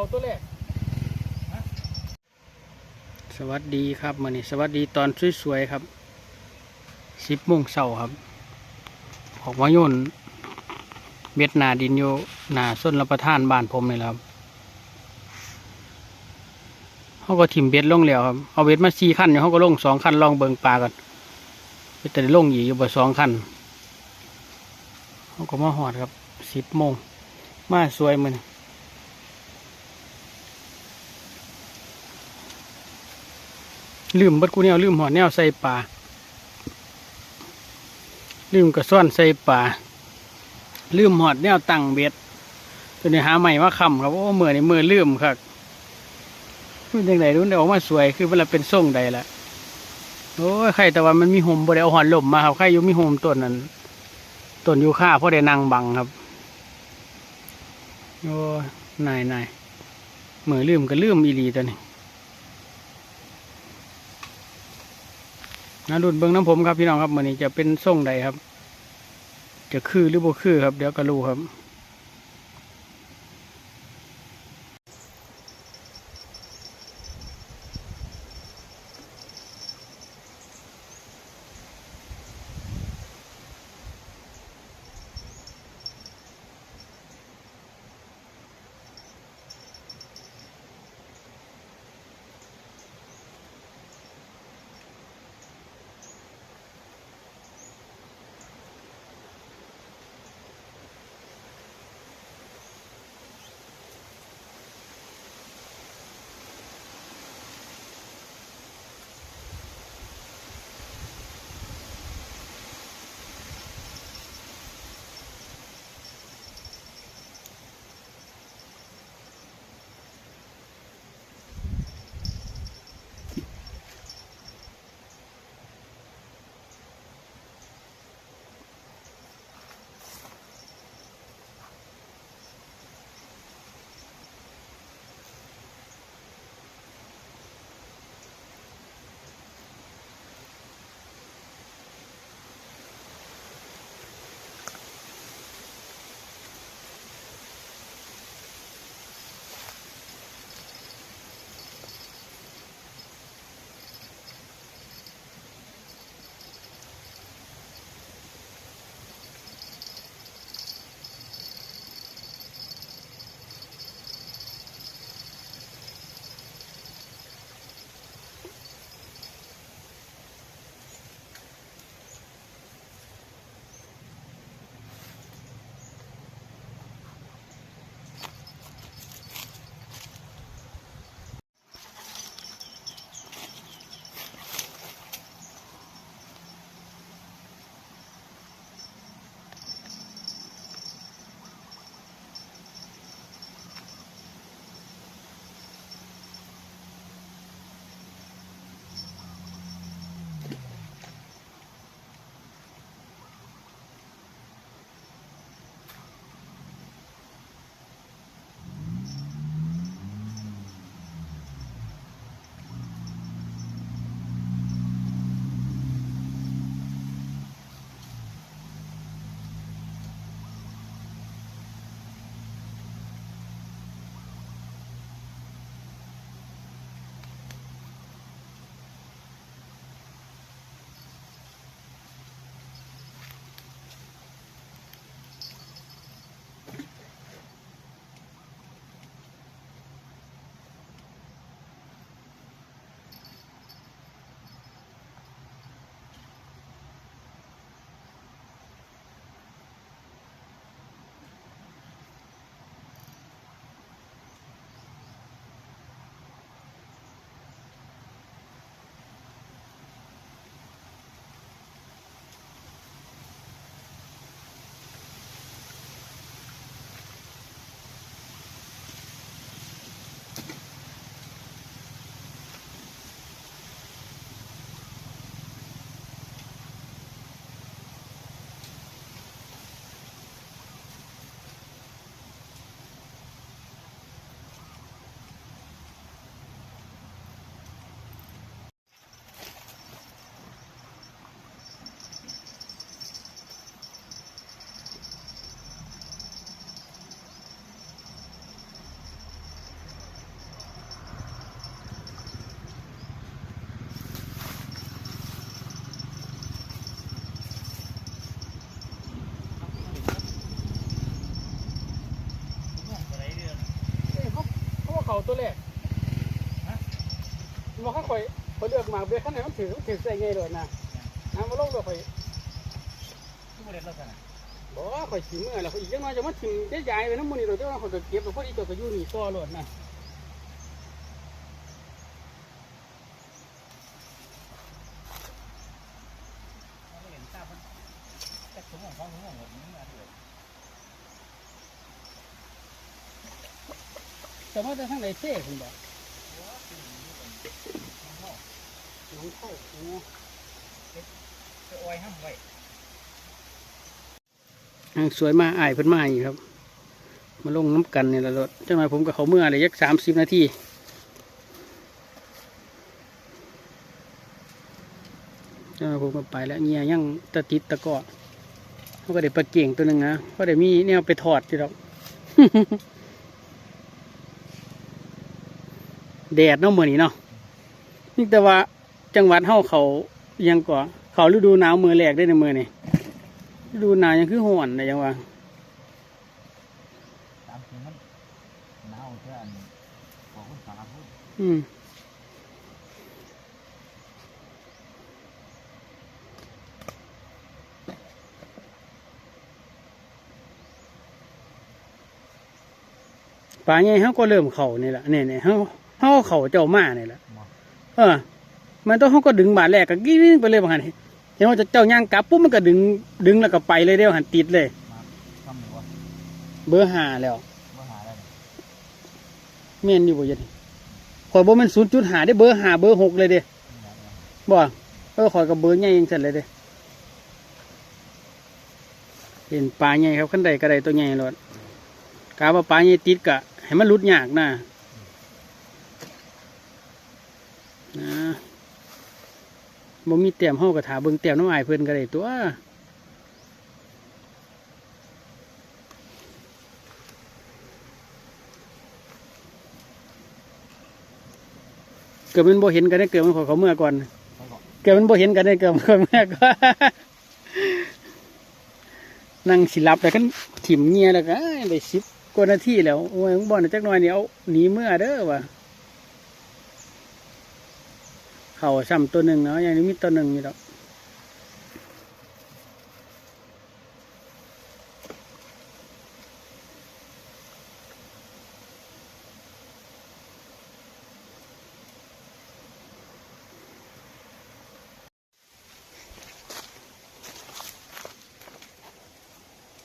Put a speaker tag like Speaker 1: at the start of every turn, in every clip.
Speaker 1: เอาตัวแรก
Speaker 2: สวัสดีครับมื่อนี้สวัสดีตอนสวยๆครับสิบโมงเช้าครับ ออกมาโยนเม็ดนาดินโยนาส้นรับประทานบ้านผมนี่แหละครับเขาก็ถิ่มเบ็ดลงแล้วครับเอาเบ็ดมาสี่ขั้นอยู่เขาก็ลงสองขั้นลองเบิงปลากันไปแต่ลงอีกอยู่บ่สองขั้นเขาก็มาหอดครับสิบโมงมาสวยมัน ลืมบัดกูเนี่ยลืมหอดแนวใส่ปลาลืมกระซ่อนใส่ปลาลืมหอดแนวตั้งเบ็ดจนได้หาใหม่มาคำครับโอ้เมื่อนี่มือลืมครับเป็นยังไงรู้เดี๋ยวออกมาสวยคือเวลาเป็นส่งใดละโอ้ยใครแต่ว่ามันมีห่มบ่ได้เอาหอนลมมาครับใครอยู่มีห่มต้นนั้นต้นยูคาเพราะได้นางบังครับโอ้ยนายนายมือลืมก็ลืมอีหลีตัวนี้ นะรุ่นเบิ้งน้ำผมครับพี่น้องครับมันนี้จะเป็นส่งใดครับ จะคือหรือบ่คือครับ เดี๋ยวก็รู้ครับ ตัวแรกฮะบอกเขาคอยคอยเลือกหมากเบี้ยขั้นไหนมันถือมันถือใส่ไงเลยนะน้ำมาลงเลยคอย
Speaker 1: ทุกประเด็นแล้วกันนะ
Speaker 2: บอกว่าคอยฉีเมื่อแล้วคอยอีกจังน้อยจะมาถิ่มได้ยายไปน้ำมันนี่เราจะว่าคอยก็เก็บแล้วพอดีตัวก็อยู่นี่ต่อโลดนะ
Speaker 1: เราเห็นทราบมันจักสมองของสมองหมดนี่มาเลย
Speaker 2: แต่ว่าจะทั้งไหนเท่คุณบอกน้องเข้าโอ้
Speaker 1: ไปอ้อยห้ามไว้
Speaker 2: ยังสวยมากอายเพิ่นมาอีกครับ มาลงน้ำกันเนี่ยละรถจังหวะผมกับเขาเมื่อเลยยักสามสิบนาทีจังหวะผมก็ไปแล้วเงียยังตะติดตะเกาะเขาก็ได้ปลาเก่งตัวหนึ่งนะก็ได้มีเนี่ยไปถอดที่เรา แดดเนาะมือนี้เนาะนี่แต่ว่าจังหวัดเฮาเขายังก่อเขาฤดูหนาวมือแรกได้ในมือนี่ฤดูหนาวยังคือห่อนเลยยังว่า
Speaker 1: งมันหนาวแค่อันของคนสารพูด
Speaker 2: อืมป่าใหญ่เขาก็เริ่มเข่านี่แหละเนี่ยเนี่ยเขา เขาเข่าเจ้ามาเนี่ยแหละ
Speaker 1: มา
Speaker 2: เออ มันต้องเขาก็ดึงบาดแรกก็กิ้งไปเลยบางหันเห็นว่าจะเจ้าย่างกลับปุ๊บมันก็ดึง ดึงแล้วก็ไปเลยเดียวหันติดเลย
Speaker 1: ทำหรือวะ
Speaker 2: เบอร์ห้าแล้ว
Speaker 1: ว่าหาได้
Speaker 2: เมียนอยู่บ่ยันข่อยบ่แมันศูนย์จุดหาได้เบอร์ห้าเบอร์หกเลยเด้บ่เออข่อยกับเบอร์ใหญ่ยังสั่นเลยเด้เห็นปลาใหญ่ครับขั้นใดก็ได้ตัวใหญ่รถกาว่าปลาใหญ่ติดกะให้มันหลุดยากนะ นะบ่มีเตรียมเฮากระถาเบิ่งเตรียมน้ำอายเพิ่นก็ได้ตัวเกิดมันบ่เห็นกันได้เกิดมันขอเขาเมื่อก่อน
Speaker 1: เขาบอก
Speaker 2: เกิดมันบ่เห็นกันได้เกิดมันขอเมื่อก่อนนั่งสิรับแต่กันถิ่มเงียแล้วก็เอ้ยได้สิบกว่านาทีแล้วโอ้ยมึงบ่อนจักหน่อยนี่เอาหนีเมื่อเด้อว่ะ เข่าซ้ำตัวหนึ่งเนาะอย่างนี้มีตัวหนึ่งอยู่ดอก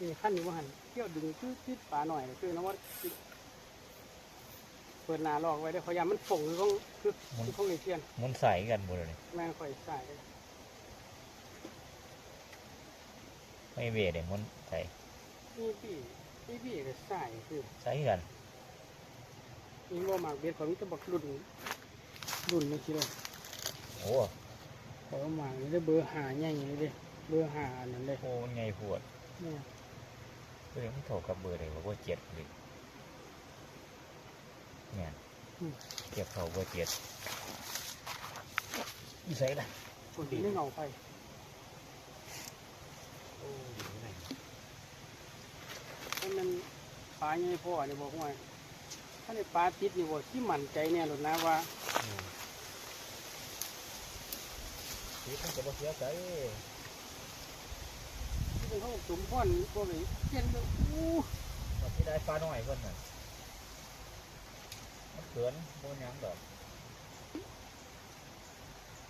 Speaker 2: นี่ขั้นนี้ว่าหันเที่ยวดึงคือติดปลาหน่อยคือน้ำว่า เปิดหนาลอกไว้ได้อเขายามมันฝงคือของคือคือของในเทียน
Speaker 1: มันใส่กันหมดเลย
Speaker 2: แม่งค่อยใส่
Speaker 1: ไม่เวทเลยมันใส่
Speaker 2: นี่พี่นี่พี่ก็ใส่คือ
Speaker 1: ใส่กัน
Speaker 2: นี่ว่าหมากเบ็ดของมิตรบักรุ่นรุ่นนี่คิดว่า
Speaker 1: โอ้
Speaker 2: เขาเอาหมากนี่ได้เบอร์หาใหญ่เลยเด้เบอร์หาอันนั้นเลย
Speaker 1: โหมันไงปวด
Speaker 2: เนี่ย
Speaker 1: เพื่อนมันโถกับเบอร์เลยว่าเจ็ดเลย เนี่ยเก็บเขาว่าเจ็ดอีใส่ละ
Speaker 2: คนที่ไม่เงาไป
Speaker 1: โอ้ยอยู่ไหน
Speaker 2: ถ้ามันปลาใหญ่พ่อเนี่ยบอกว่าถ้าในปลาติดนี่บอกที่มั่นใจเนี่ยหรอกนะว่า
Speaker 1: นี่มันจะบ่เสียใจ
Speaker 2: ที่เป็นเขาสมพรพวกนี้เย็นเลยอู้
Speaker 1: ว่าที่ได้ปลาหน่อยเพิ่นน่ะมัน เขินโบนยังดอก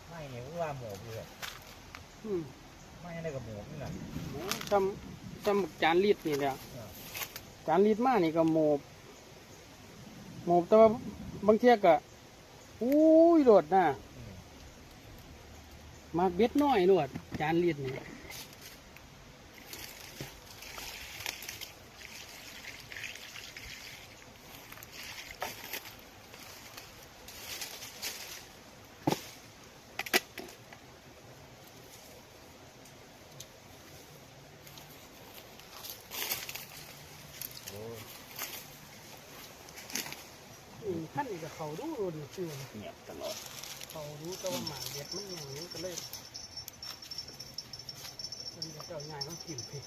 Speaker 1: ไม่เนี่ยว่าหมูเพื่อน
Speaker 2: อืม
Speaker 1: ไม่ได้กับหมูนี่น่ะ
Speaker 2: จำจำจานลีดนี่แหละจานลีดมานี่ก็โมบโมบแต่ว่าบางเทียก็อู้ยโดดนะ
Speaker 1: อืม
Speaker 2: มากเบ็ดน้อยโดดจานลีดนี่อืม ขั้นนี้ก็เขาดูโดนฟิว
Speaker 1: เงียบตลอด
Speaker 2: เขารู้แต่ว่าหมาเบ็ดมันอย่างนี้ก็เลยมันจะเจ้าใหญ่ต้องกินเผ็ด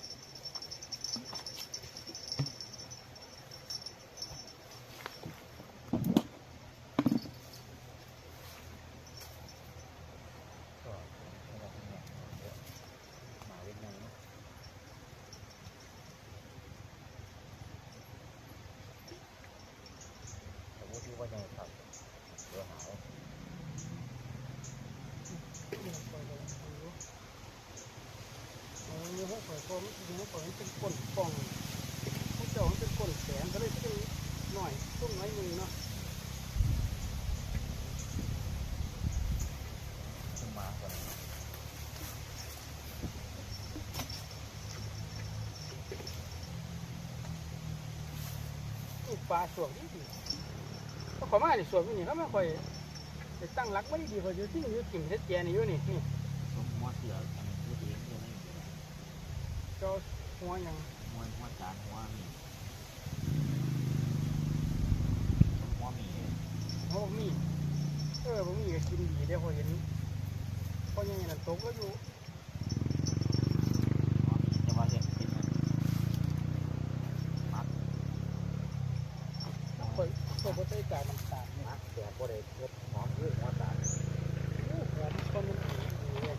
Speaker 2: มจริงๆแล้วผมเป็นก้นป่องผู้เจ้ามันเป็นก้นแสนก็เลยขึ้นหน่อยตุ้งน้อยหนึ่งเนาะ
Speaker 1: มาก่อน
Speaker 2: ปลาสวมนี่ดีก็ขอมาในสวมนี่เขาไม่ค่อยตั้งรักไม่ดีพออยู่ที่อยู่กิ่งเท็ดแกนี่อยู่นี่นี่
Speaker 1: ต้องม้วนเสืออันนี้พูดเองเลยนี่
Speaker 2: เจ้า หัวหยัง
Speaker 1: ม้วนม้วนจานม้วนนี่ม้วนมี
Speaker 2: หัวบะหมี่เออบะหมี่ก็กินดีเดี๋ยวพอเห็นพอยังไงนั่นตกแล้วอยู่
Speaker 1: ม้วนมีแต่ว่าเห็นเป็นมัด
Speaker 2: คอยคอยบ่ใส่กากน้ำตาลเนี่ย
Speaker 1: มัดแต่บ่ได้เฮ็ดหอมคือม้วนจาน
Speaker 2: โอ้หอมต้นมันดีเลย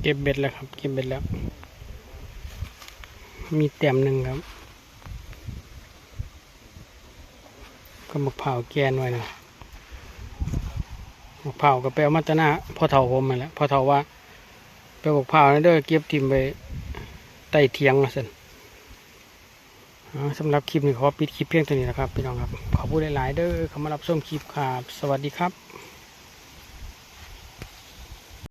Speaker 2: เก็บเบ็ดแล้วครับ เก็บเบ็ดแล้ว มีเต็มหนึ่งครับ ก็มะพร้าวแกนไว้นะมะพร้าวก็ไปเอามาตนาพ่อเฒ่าผมมาแล้วพ่อเฒ่าว่าไปบอกพร้าวนะเด้อเก็บทิมไปใต้เทียงนะสินสำหรับคลิปนี้ขอปิดคลิปเพียงเท่านี้นะครับพี่น้องครับ ขอพูดหลายๆเด้อข้ามารับชมคลิปครับ สวัสดีครับ